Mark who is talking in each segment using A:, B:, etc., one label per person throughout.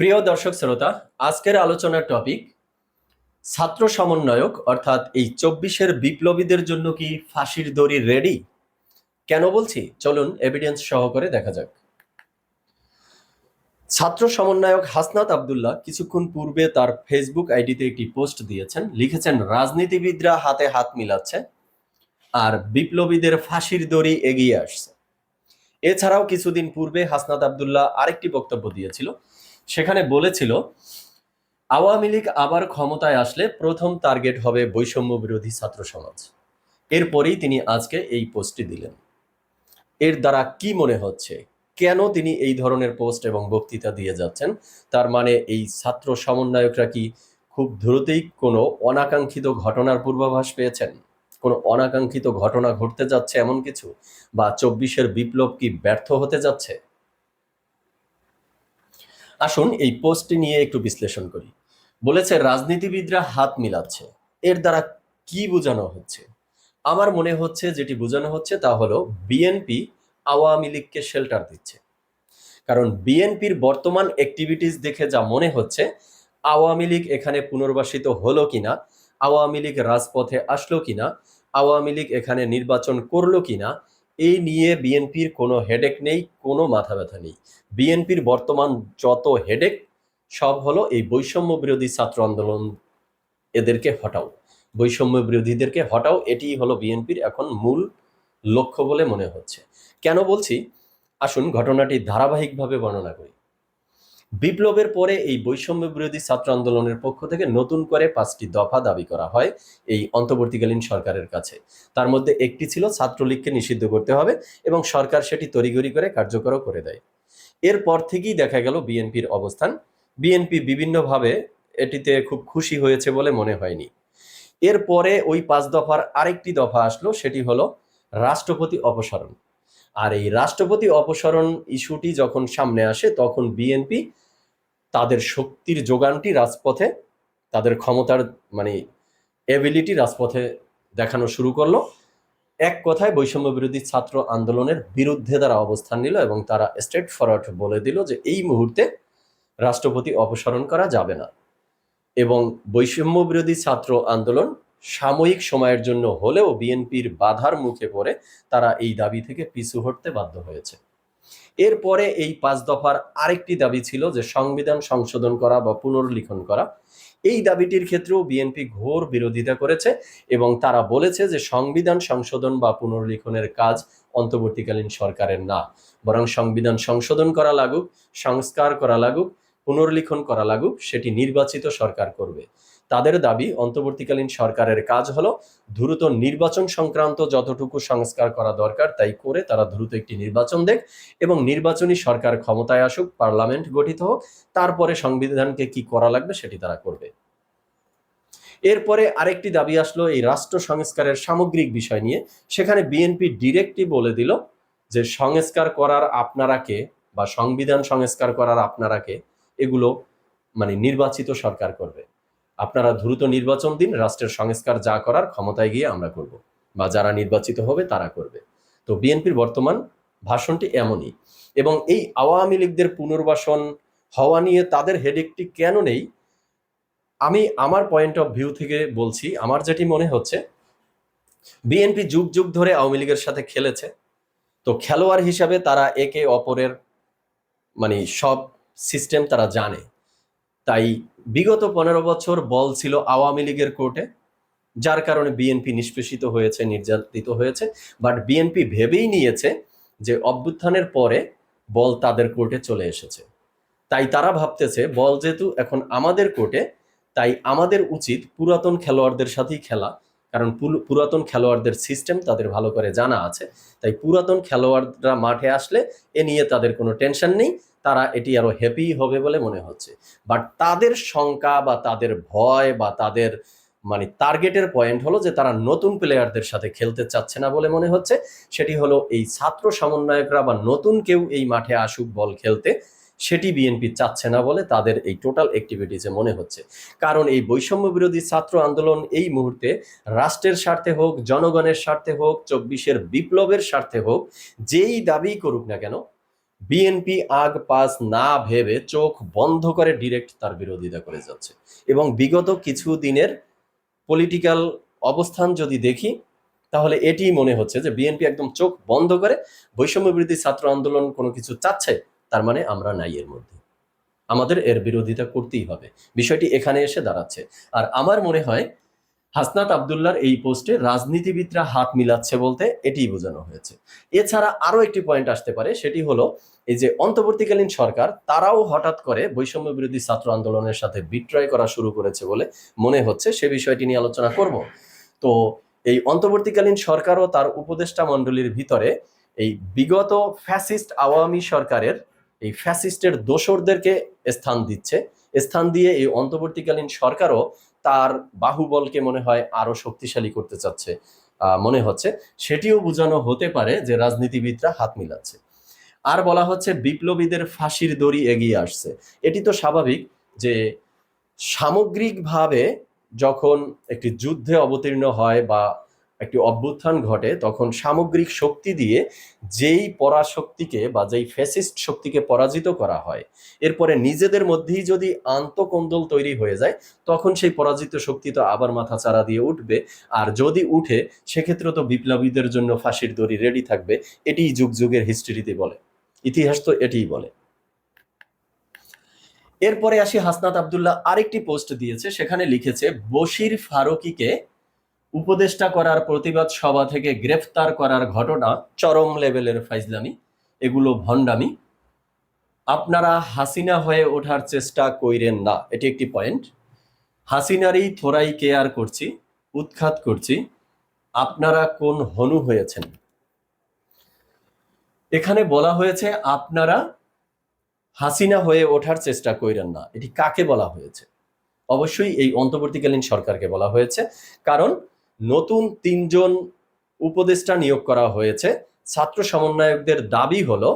A: প্রিয় দর্শক শ্রোতা, আজকের আলোচনার টপিক ছাত্র সমন্বয়ক, অর্থাৎ এই চব্বিশের বিপ্লবীদের জন্য কি ফাঁসির দড়ি রেডি কেন বলছি? চলুন এভিডেন্স সহকারে দেখা যাক। ছাত্র সমন্বয়ক হাসনাত আবদুল্লাহ কিছুক্ষণ পূর্বে তার ফেসবুক আইডিতে একটি পোস্ট দিয়েছেন। লিখেছেন, রাজনীতিবিদরা হাতে হাত মিলাচ্ছে আর বিপ্লবীদের ফাঁসির দড়ি এগিয়ে আসছে। এছাড়াও কিছুদিন পূর্বে হাসনাত আবদুল্লাহ আরেকটি বক্তব্য দিয়েছিল সেখানে বলেছিল, আওয়ামী লীগ আবার ক্ষমতায় আসলে প্রথম টার্গেট হবে বৈষম্য বিরোধী ছাত্র সমাজ। এরপরেই তিনি আজকে এই পোস্টটি দিলেন। এর দ্বারা কি মনে হচ্ছে? কেন তিনি এই ধরনের পোস্ট এবং বক্তৃতা দিয়ে যাচ্ছেন? তার মানে এই ছাত্র সমন্বয়করা কি খুব দ্রুতই কোনো অনাকাঙ্ক্ষিত ঘটনার পূর্বাভাস পেয়েছেন? কোনো অনাকাঙ্ক্ষিত ঘটনা ঘটতে যাচ্ছে এমন কিছু? বা চব্বিশের বিপ্লব কি ব্যর্থ হতে যাচ্ছে? আসুন এই পোস্টটি নিয়ে একটু বিশ্লেষণ করি। বলেছে, রাজনীতিবিদরা হাত মিলাচ্ছে। এর দ্বারা কি বোঝানো হচ্ছে? আমার মনে হচ্ছে যেটি বোঝানো হচ্ছে তা হলো, বিএনপি আওয়ামী লীগকে শেল্টার দিচ্ছে। কারণ বিএনপির বর্তমান অ্যাক্টিভিটিস দেখে যা মনে হচ্ছে, আওয়ামী লীগ এখানে পুনর্বাসিত হলো কিনা, আওয়ামী লীগ রাজপথে আসলো কিনা, আওয়ামী লীগ এখানে নির্বাচন করল কিনা এই নিয়ে বিএনপির কোনো হেডেক নেই, কোনো মাথা ব্যথা নেই। বিএনপির বর্তমান যত হেডেক সব হলো এই বৈষম্য বিরোধী ছাত্র আন্দোলন এদেরকে হটাও। বৈষম্য বিরোধীদেরকে হটাও, এটিই হলো বিএনপির এখন মূল লক্ষ্য বলে মনে হচ্ছে। কেন বলছি? আসুন ঘটনাটি ধারাবাহিকভাবে বর্ণনা করি। বিপ্লবের পরে এই বৈষম্য বিরোধী ছাত্র আন্দোলনের পক্ষ থেকে নতুন করে পাঁচটি দফা দাবি করা হয় এই অন্তর্বর্তীকালীন সরকারের কাছে। তার মধ্যে একটি ছিল ছাত্রলীগকে নিষিদ্ধ করতে হবে এবং সরকার সেটি তড়িঘড়ি করে কার্যকরও করে দেয়। এরপর থেকেই দেখা গেল বিএনপির অবস্থান। বিএনপি বিভিন্নভাবে এটিতে খুব খুশি হয়েছে বলে মনে হয়নি। এরপরে ওই পাঁচ দফার আরেকটি দফা আসলো, সেটি হলো রাষ্ট্রপতি অপসারণ। আর এই রাষ্ট্রপতি অপসারণ ইস্যুটি যখন সামনে আসে, তখন বিএনপি তাদের শক্তির যোগানটি রাজপথে, তাদের ক্ষমতার মানে এবিলিটি রাজপথে দেখানো শুরু করল। এক কথায় বৈষম্য বিরোধী ছাত্র আন্দোলনের বিরুদ্ধে তারা অবস্থান নিল এবং তারা স্ট্রেট ফরওয়ার্ড বলে দিল যে এই মুহূর্তে রাষ্ট্রপতি অপসারণ করা যাবে না। এবং বৈষম্য বিরোধী ছাত্র আন্দোলন সাময়িক সময়ের জন্য হলেও বিএনপির বাধার মুখে পড়ে তারা এই দাবি থেকে পিছু হটতে বাধ্য হয়েছে। এরপরে এই পাঁচ দফার আরেকটি দাবি ছিল যে সংবিধান সংশোধন করা বা পুনর্লিখন করা। এই দাবিটির ক্ষেত্রেও বিএনপি ঘোর বিরোধিতা করেছে এবং তারা বলেছে যে সংবিধান সংশোধন বা পুনর্লিখনের কাজ অন্তর্বর্তীকালীন সরকারের না। বরং সংবিধান সংশোধন করা লাগুক, সংস্কার করা লাগুক, পুনর্লিখন করা লাগুক, সেটি নির্বাচিত সরকার করবে। তাদের দাবি, অন্তর্বর্তীকালীন সরকারের কাজ হলো দ্রুত নির্বাচন সংক্রান্ত যতটুকু সংস্কার করা দরকার তাই করে তারা দ্রুত একটি নির্বাচন দেখ এবং নির্বাচনী সরকার ক্ষমতায় আসুক, পার্লামেন্ট গঠিত হোক, তারপরে সংবিধানকে কি করা লাগবে সেটি তারা করবে। এরপরে আরেকটি দাবি আসলো এই রাষ্ট্র সংস্কারের সামগ্রিক বিষয় নিয়ে। সেখানে বিএনপি ডিরেক্টলি বলে দিল যে সংস্কার করার আপনারা কে বা সংবিধান সংস্কার করার আপনারা কে, এগুলো মানে নির্বাচিত সরকার করবে। আপনারা দ্রুত নির্বাচন দিন, রাষ্ট্রের সংস্কার যা করার ক্ষমতায় গিয়ে আমরা করব বা যারা নির্বাচিত হবে তারা করবে। তো বিএনপির বর্তমান ভাষণটি এমনই এবং এই আওয়ামী লীগদের পুনর্বাসন হওয়া নিয়ে তাদের হেডেকটি কেন নেই? আমি আমার পয়েন্ট অফ ভিউ থেকে বলছি, আমার যেটি মনে হচ্ছে, বিএনপি যুগ যুগ ধরে আওয়ামী লীগের সাথে খেলেছে। তো খেলোয়াড় হিসাবে তারা একে অপরের মানে সব সিস্টেম তারা জানে। তাই বিগত পনেরো বছর বল ছিল আওয়ামী লীগের কোর্টে, যার কারণে বিএনপি নিষ্পেষিত হয়েছে, নির্যাতিত হয়েছে। বাট বিএনপি ভেবেই নিয়েছে যে অভ্যুত্থানের পরে বল তাদের কোর্টে চলে এসেছে। তাই তারা ভাবতেছে, বল যেহেতু এখন আমাদের কোর্টে, তাই আমাদের উচিত পুরাতন খেলোয়াড়দের সাথেই খেলা কারণ পুরাতন খেলোয়াড়দের সিস্টেম তাদের ভালো করে জানা আছে। তাই পুরাতন খেলোয়াড়রা মাঠে আসলে এ নিয়ে তাদের কোনো টেনশন নেই, তারা এটি আরও হ্যাপি হবে বলে মনে হচ্ছে। বাট তাদের শঙ্কা বা তাদের ভয় বা তাদের মানে টার্গেটের পয়েন্ট হলো যে তারা নতুন প্লেয়ারদের সাথে খেলতে চাচ্ছে না বলে মনে হচ্ছে। সেটি হলো এই ছাত্র সমন্বয়করা বা নতুন কেউ এই মাঠে আসুক বল খেলতে সেটি বিএনপি চাচ্ছে না বলে তাদের এই টোটাল অ্যাক্টিভিটিসে মনে হচ্ছে। কারণ এই বৈষম্য বিরোধী ছাত্র আন্দোলন এই মুহূর্তে রাষ্ট্রের স্বার্থে হোক, জনগণের স্বার্থে হোক, চব্বিশের বিপ্লবের স্বার্থে হোক, যেই দাবি করুক না কেন বিএনপি আগ পাস না ভেবে চোখ বন্ধ করে ডিরেক্ট তার বিরোধিতা করে যাচ্ছে। এবং বিগত কিছু দিনের পলিটিক্যাল অবস্থান যদি দেখি, তাহলে এটি মনে হচ্ছে যে বিএনপি একদম চোখ বন্ধ করে বৈষম্য বিরোধী ছাত্র আন্দোলন কোনো কিছু চাচ্ছে তার মানে আমরা নাই এর মধ্যে। আমাদের এর বিরোধিতা করতেই হবে। বিষয়টি এখানে এসে দাঁড়াচ্ছে। আর আমার মনে হয়, হাসনাত আবদুল্লার এই পোস্টে রাজনীতিবিদরা হাত মিলাচ্ছে বলতে এটিই বোঝানো হয়েছে। এছাড়া আরও একটি পয়েন্ট আসতে পারে, সেটি হলো, এই যে অন্তর্বর্তীকালীন সরকার, তারাও হঠাৎ করে বৈষম্য বিরোধী ছাত্র আন্দোলনের সাথে বিক্রয় করা শুরু করেছে বলে মনে হচ্ছে। সে বিষয়টি নিয়ে আলোচনা করব। তো এই অন্তর্বর্তীকালীন সরকারও তার উপদেষ্টা মণ্ডলীর ভিতরে এই বিগত ফ্যাসিস্ট আওয়ামী সরকারের এই ফ্যাসিস্টের দোসরদেরকে স্থান দিচ্ছে। স্থান দিয়ে এই অন্তর্বর্তীকালীন সরকারও তার বাহুবলকে মনে হয় আরও শক্তিশালী করতে চাচ্ছে মনে হচ্ছে। সেটিও বোঝানো হতে পারে যে রাজনীতিবিদরা হাত মিলাচ্ছে। আর বলা হচ্ছে বিপ্লবীদের ফাঁসির দড়ি এগিয়ে আসছে। এটি তো স্বাভাবিক যে সামগ্রিকভাবে যখন একটি যুদ্ধে অবতীর্ণ হয় বা একটি অভ্যুত্থান ঘটে, তখন সামগ্রিক শক্তি দিয়ে যেই পরাশক্তিকে বা যেই ফ্যাসিস্ট শক্তিকে পরাজিত করা হয়, এরপরে নিজেদের মধ্যেই যদি আন্তকন্দল তৈরি হয়ে যায়, তখন সেই পরাজিত শক্তি তো আবার মাথা চারা দিয়ে উঠবে, আর যদি উঠে, সেক্ষেত্রে তো বিপ্লবীদের জন্য ফাঁসির দড়ি রেডি থাকবে, এটিই যুগ যুগের হিস্ট্রিতে বলে, ইতিহাস তো এটিই বলে। এরপরে আসি হাসনাত আবদুল্লাহ আরেকটি পোস্ট দিয়েছে, সেখানে লিখেছে, বশির ফারুকিকে উপদেষ্টা করার প্রতিবাদ সভা থেকে গ্রেফতার করার ঘটনা চরম লেভেলের ফাইজলামি, এগুলো ভণ্ডামি। আপনারা হাসিনা হয়ে ওঠার চেষ্টা কইরেন না, এটি একটি পয়েন্ট। হাসিনারই থোরাই কেয়ার করছি, উৎখাত করছি। আপনারা কোন হনু হয়েছেন? এখানে বলা হয়েছে, আপনারা হাসিনা হয়ে ওঠার চেষ্টা কইরেন না, এটি কাকে বলা হয়েছে? অবশ্যই এই অন্তর্বর্তীকালীন সরকারকে বলা হয়েছে, কারণ নতুন তিনজন উপদেষ্টা নিয়োগ করা হয়েছে। ছাত্র সমন্বয়কদের দাবি হলো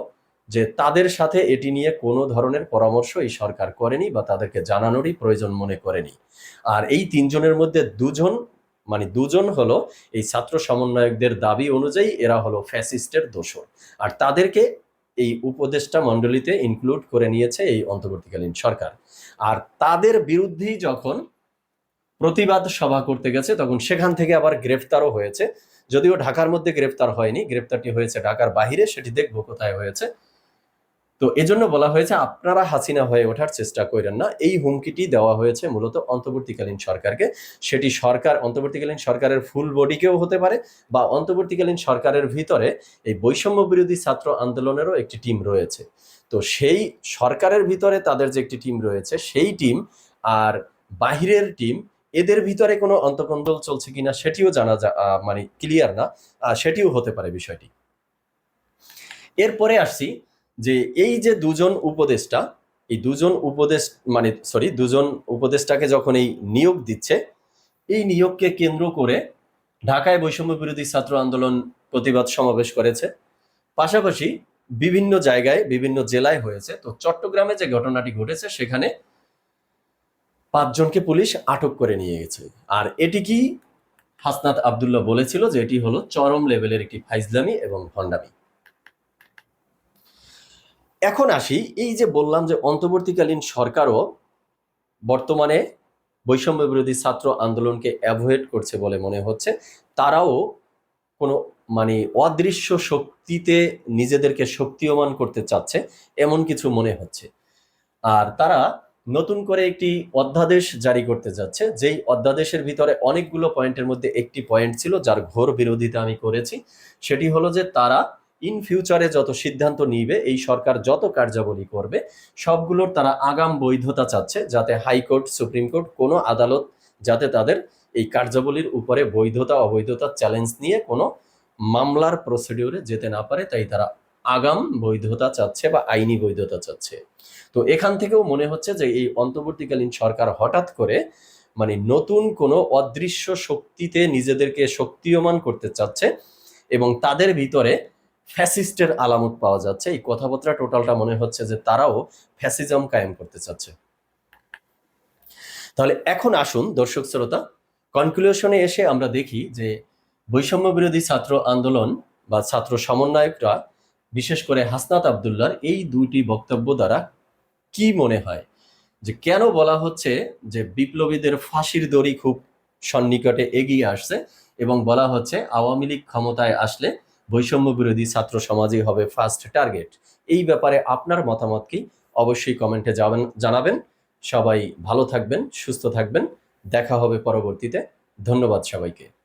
A: যে তাদের সাথে এটি নিয়ে কোনো ধরনের পরামর্শ এই সরকার করেনি বা তাদেরকে জানানোরই প্রয়োজন মনে করেনি। আর এই তিনজনের মধ্যে দুজন মানে দুজন হলো এই ছাত্র সমন্বয়কদের দাবি অনুযায়ী এরা হলো ফ্যাসিস্টের দোষর। আর তাদেরকে এই উপদেষ্টা মণ্ডলীতে ইনক্লুড করে নিয়েছে এই অন্তর্বর্তীকালীন সরকার। আর তাদের বিরুদ্ধেই যখন প্রতিবাদ সভা করতে গেছে, তখন সেখান থেকে আবার গ্রেফতারও হয়েছে। যদিও ঢাকার মধ্যে গ্রেফতার হয়নি, গ্রেফতারটি হয়েছে ঢাকার বাহিরে, সেটি দেখব কোথায় হয়েছে। তো এজন্য বলা হয়েছে, আপনারা হাসিনা হয়ে ওঠার চেষ্টা করেন না। এই হুমকিটি দেওয়া হয়েছে মূলত অন্তর্বর্তীকালীন সরকারকে। সেটি সরকার, অন্তর্বর্তীকালীন সরকারের ফুল বডিকেও হতে পারে বা অন্তর্বর্তীকালীন সরকারের ভিতরে এই বৈষম্য বিরোধী ছাত্র আন্দোলনেরও একটি টিম রয়েছে। তো সেই সরকারের ভিতরে তাদের যে একটি টিম রয়েছে, সেই টিম আর বাহিরের টিম এদের ভিতরে কোনো অন্তকন্দল চলছে কিনা সেটিও জানা মানে ক্লিয়ার না। সেটিও হতে পারে বিষয়টি। এরপরে আসছি যে এই যে দুজন উপদেষ্টা, এই দুজন উপদেশ মানে সরি দুজন উপদেষ্টাকে যখন এই নিয়োগ দিচ্ছে, এই নিয়োগকে কেন্দ্র করে ঢাকায় বৈষম্য বিরোধী ছাত্র আন্দোলন প্রতিবাদ সমাবেশ করেছে। পাশাপাশি বিভিন্ন জায়গায়, বিভিন্ন জেলায় হয়েছে। তো চট্টগ্রামে যে ঘটনাটি ঘটেছে, সেখানে পাঁচজনকে পুলিশ আটক করে নিয়ে গেছে। আর এটি কি? হাসনাত আবদুল্লাহ বলেছিল যে এটি হলো চরম লেভেলের একটি ফাইজলামি এবং ভণ্ডামি। এখন আসি, এই যে বললাম যে অন্তর্বর্তীকালীন সরকারও বর্তমানে বৈষম্য বিরোধী ছাত্র আন্দোলনকে অ্যাভয়েড করছে বলে মনে হচ্ছে। তারাও কোনো মানে অদৃশ্য শক্তিতে নিজেদেরকে শক্তিয়মান করতে চাচ্ছে, এমন কিছু মনে হচ্ছে। আর তারা নতুন করে একটি অধ্যাদেশ জারি করতে যাচ্ছে। যেই অধ্যাদেশের ভিতরে অনেকগুলো পয়েন্টের মধ্যে একটি পয়েন্ট ছিল, যার ঘোর বিরোধিতা আমি করেছি। সেটি হলো যে তারা ইন ফিউচারে যত সিদ্ধান্ত নিবে, এই সরকার যত কার্যাবলী করবে, সবগুলোর তারা আগাম বৈধতা চাচ্ছে, যাতে হাইকোর্ট, সুপ্রিম কোর্ট কোনো আদালত যাতে তাদের এই কার্যাবলীর উপরে বৈধতা, অবৈধতা চ্যালেঞ্জ নিয়ে কোনো মামলার প্রসিডিউরে যেতে না পারে, তাই তারা আগাম বৈধতা চাচ্ছে বা আইনি বৈধতা চাচ্ছে। তো এখান থেকেও মনে হচ্ছে যে এই অন্তর্বর্তীকালীন সরকার হঠাৎ করে মানে নতুন কোনো অদৃশ্য শক্তিতে নিজেদেরকে শক্তিয়মান করতে চাচ্ছে এবং তাদের ভিতরে ফ্যাসিস্টের আলামত পাওয়া যাচ্ছে। এই কথাবার্তা টোটালটা মনে হচ্ছে যে তারাও ফ্যাসিজম কায়েম করতে চাচ্ছে। তাহলে এখন আসুন দর্শক শ্রোতা কনক্লুশনে এসে আমরা দেখি যে বৈষম্য বিরোধী ছাত্র আন্দোলন বা ছাত্র সমন্বয়করা বিশেষ করে হাসনাত আবদুল্লার এই দুইটি বক্তব্য দ্বারা কি মনে হয়? যে কেন বলা হচ্ছে যে বিপ্লবীদের ফাঁসির দড়ি খুব সন্নিকটে এগিয়ে আসছে এবং বলা হচ্ছে আওয়ামী লীগ ক্ষমতায় আসলে বৈষম্য বিরোধী ছাত্র সমাজই হবে ফার্স্ট টার্গেট এই ব্যাপারে আপনার মতামত কি? অবশ্যই কমেন্টে যাবেন জানাবেন। সবাই ভালো থাকবেন, সুস্থ থাকবেন। দেখা হবে পরবর্তীতে। ধন্যবাদ সবাইকে।